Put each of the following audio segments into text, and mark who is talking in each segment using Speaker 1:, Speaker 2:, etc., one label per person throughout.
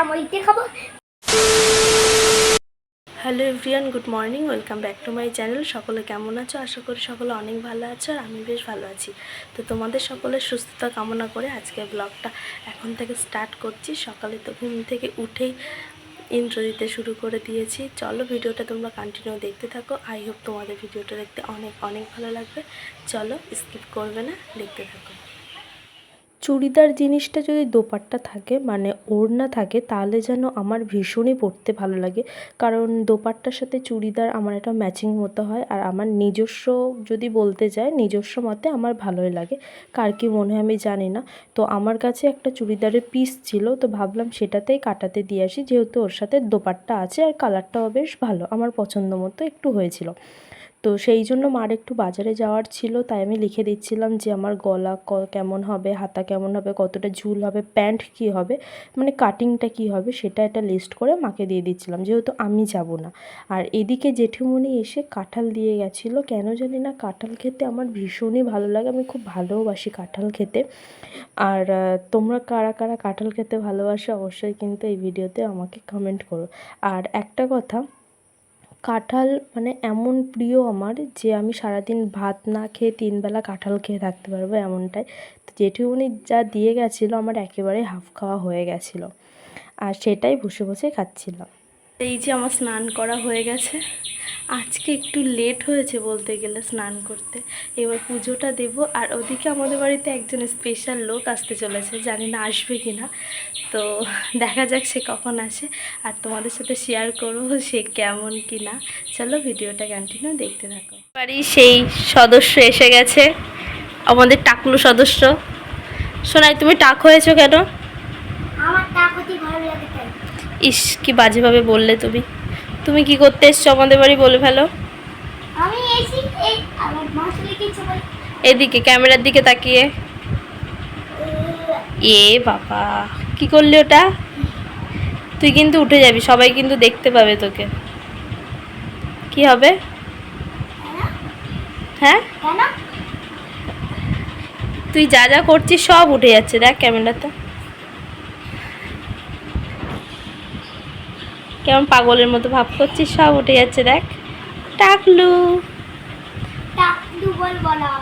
Speaker 1: চামড়িতে খাব? Hello everyone good morning, welcome back to my channel. সকলে কেমন আছো? আশা করি সকলে অনেক ভালো আছো আর আমি বেশ ভালো আছি। তো তোমাদের সকলের সুস্থতা কামনা করে আজকের ব্লগটা এখন থেকে স্টার্ট করছি। সকালে তো ঘুম থেকে উঠেই ইন্ট্রো দিতে শুরু করে দিয়েছি। চলো ভিডিওটা তোমরা কন্টিনিউ দেখতে থাকো। আই হোপ তোমাদের ভিডিওটা দেখতে অনেক অনেক ভালো লাগবে। চলো স্কিপ করবে না, দেখতে থাকো। চুড়িদার জিনিসটা যদি দোপাট্টা থাকে মানে ওড়না থাকে, তাহলে যেন আমার ভীষণই পরতে ভালো লাগে। কারণ দোপাট্টার সাথে চুড়িদার আমার একটা ম্যাচিং মতো হয়, আর আমার নিজস্ব যদি বলতে যায় নিজস্ব মতে আমার ভালোই লাগে। কার কী মনে হয় আমি জানি না। তো আমার কাছে একটা চুড়িদারের পিস ছিল, তো ভাবলাম সেটাতেই কাটাতে দিয়ে আসি, যেহেতু ওর সাথে দোপাট্টা আছে, আর কালারটাও বেশ ভালো, আমার পছন্দ মতো একটু হয়েছিল। তো সেই জন্য মার একটু বাজারে যাওয়ার ছিল, তাই আমি লিখে দিচ্ছিলাম যে আমার গলা কেমন হবে, হাতা কেমন হবে, কতটা ঝুল হবে, প্যান্ট কী হবে মানে কাটিংটা কী হবে, সেটা একটা লিস্ট করে মাকে দিয়ে দিচ্ছিলাম, যেহেতু আমি যাব না। আর এদিকে জেঠুমনি এসে কাঁঠাল দিয়ে গেছিল, কেন জানি না, কাঁঠাল খেতে আমার ভীষণই ভালো লাগে, আমি খুব ভালোবাসি কাঁঠাল খেতে। আর তোমরা কারা কারা কাঁঠাল খেতে ভালোবাসো, অবশ্যই কিন্তু এই ভিডিওতে আমাকে কমেন্ট করো। আর একটা কথা কাঁঠাল মানে এমন প্রিয় আমার যে আমি সারাদিন ভাত না খেয়ে তিনবেলা কাঁঠাল খেয়ে থাকতে পারব এমনটাই। তো জেঠুমনি যা দিয়ে গেছিল আমার একেবারে হাফ খাওয়া হয়ে গেছিল। আর সেটাই বসে বসে খাচ্ছিলাম। এই যে আমার স্নান করা হয়ে গেছে। আজকে একটু লেট হয়েছে বলতে গেলে স্নান করতে। এবার পুজোটা দেব আর ওদিকে আমাদের বাড়িতে একজন স্পেশাল লোক আসতে চলেছে, জানি না আসবে কি না তো দেখা যাক সে কখন আসে আর তোমাদের সাথে শেয়ার করব সে কেমন কি না চলো ভিডিওটা কন্টিনিউ দেখতে থাকো। বাড়ি সেই সদস্য এসে গেছে, আমাদের টাকলু সদস্য। শোনাই তুমি টাক হয়েছো কেন
Speaker 2: আমার টাকাটি ভালো লাগে তাই
Speaker 1: ইস কি বাজেভাবে বললে তুমি। তুমি কি করতে এসছো আমাদের বাড়ি বলে ফেলো। এদিকে ক্যামেরার দিকে তাকিয়ে। এ বাবা কি করলি ওটা? তুই কিন্তু উঠে যাবি সবাই কিন্তু দেখতে পাবে তোকে। কি হবে? হ্যাঁ? তুই যা যা করছিস সব উঠে যাচ্ছে দেখ ক্যামেরাতে। কেমন পাগলের মতো ভাব করছিস সব উঠে যাচ্ছে দেখ। টাকলু।
Speaker 2: টাকলু বলব না।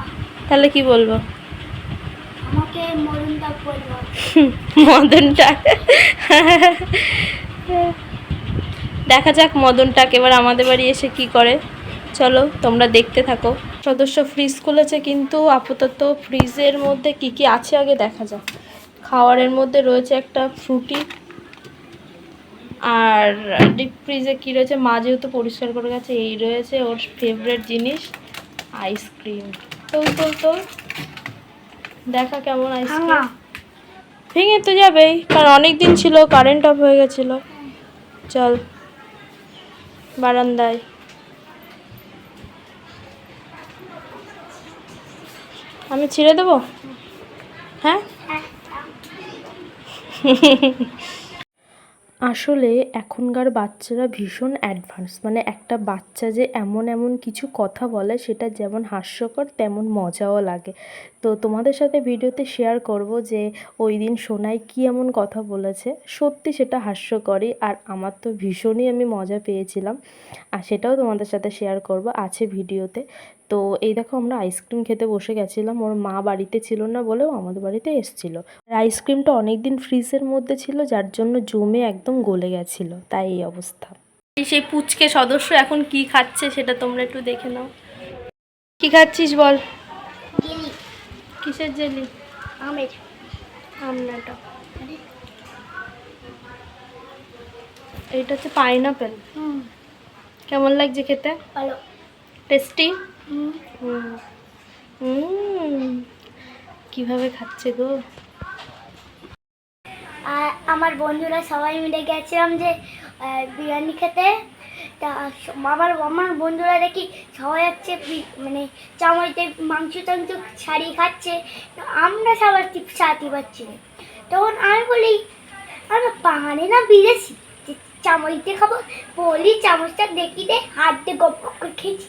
Speaker 1: তাহলে কি বলব?
Speaker 2: আমাকে মরুনটা বলব।
Speaker 1: মদনটা। দেখা যাক মদনটাকে এবার আমাদের বাড়ি এসে কি করে। চলো তোমরা দেখতে থাকো। সদস্য ফ্রিজ খুলেছে কিন্তু আপাতত ফ্রিজের মধ্যে কি কি আছে আগে দেখা যাক। খাওয়ারের মধ্যে রয়েছে একটা ফ্রুটি আর ডিপ ফ্রিজে কী রয়েছে? মা যেহেতু পরিষ্কার করে গেছে এই রয়েছে ওর ফেভারেট জিনিস আইসক্রিম তোল তোল তোল দেখা কেমন আইসক্রিম
Speaker 2: ভেঙে
Speaker 1: তো যাবেই কারণ অনেক দিন ছিল কারেন্ট অফ হয়ে গেছিল। চল বারান্দায়। আমি ছিঁড়ে দেবো? হ্যাঁ?
Speaker 2: হ্যাঁ
Speaker 1: আসলে এখনকার বাচ্চারা ভীষণ অ্যাডভান্স মানে একটা বাচ্চা যে এমন এমন কিছু কথা বলে, সেটা যেমন হাস্যকর, তেমন মজাও লাগে। তো তোমাদের সাথে ভিডিওতে শেয়ার করব যে, ওই দিন সোনাই কী এমন কথা বলেছে। সত্যি সেটা হাস্যকরই, আর আমার তো ভীষণই আমি মজা পেয়েছিলাম। আর সেটাও তোমাদের সাথে শেয়ার করব। আছে ভিডিওতে। তো এই দেখো আমরা আইসক্রিম খেতে বসে গেছিলাম। ওর মা বাড়িতে ছিল না বলেও আমাদের বাড়িতে এসছিল। আর আইসক্রিমটা অনেক দিন ফ্রিজের মধ্যে ছিল যার জন্য জমে একদম গলে গেছিল। তাই এই অবস্থা। সেই পুচকে সদস্য এখন কি খাচ্ছে সেটা তোমরা একটু দেখে নাও। কি খাচ্ছিস বল? কিসের জেলি?
Speaker 2: আমের।
Speaker 1: আমনাটা এইটা হচ্ছে পাইনাপেল
Speaker 2: হুম।
Speaker 1: কেমন লাগছে খেতে?
Speaker 2: ভালো।
Speaker 1: টেস্টি কীভাবে খাচ্ছে গো?
Speaker 2: আর আমার বন্ধুরা সবাই মিলে গেছিলাম যে বিরিয়ানি খেতে। তা আমার আমার বন্ধুরা দেখি সবাই হচ্ছে মানে চামচতে মাংস টাংস ছাড়িয়ে খাচ্ছে। আমরা সবার টিপ পারছি না। তখন আমি বলি, আমরা পাহাড়ে না বিদেশি? দিয়ে খাব। বলি, চামচটা দেখি দে, হাত দিয়ে গপ গপ করে খেয়েছি।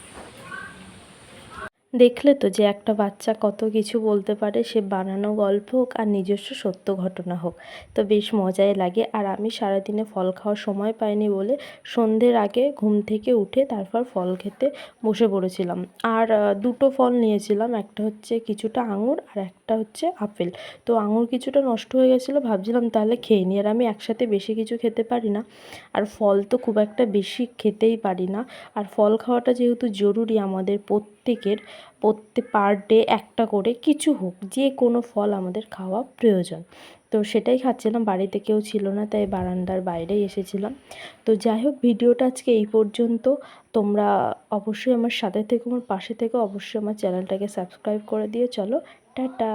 Speaker 1: দেখলে তো যে একটা বাচ্চা কত কিছু বলতে পারে, সে বানানো গল্প হোক আর নিজস্ব সত্য ঘটনা হোক। তো বেশ মজাই লাগে। আর আমি সারাদিনে ফল খাওয়ার সময় পাইনি বলে সন্ধ্যের আগে ঘুম থেকে উঠে তারপর ফল খেতে বসে পড়েছিলাম। আর দুটো ফল নিয়েছিলাম। একটা হচ্ছে কিছুটা আঙুর আর একটা হচ্ছে আপেল। তো আঙুর কিছুটা নষ্ট হয়ে গেছিল, ভাবছিলাম তাহলে খেয়ে নিই। আর আমি একসাথে বেশি কিছু খেতে পারি না। আর ফল তো খুব একটা বেশি খেতেই পারি না। আর ফল খাওয়াটা যেহেতু জরুরি আমাদের প্রত্যেকের প্রত্যেক পার ডে একটা করে কিছু হোক, যে কোনো ফল আমাদের খাওয়া প্রয়োজন। তো সেটাই খাচ্ছিলাম, বাড়িতে কেউ ছিল না, তাই বারান্দার বাইরে এসেছিলাম। তো যাই হোক, ভিডিওটা আজকে এই পর্যন্ত। তোমরা অবশ্যই আমার সাথে থেকে, আমার পাশে থেকে, অবশ্যই আমার চ্যানেলটাকে সাবস্ক্রাইব করে দিয়ে চলো, টাটা!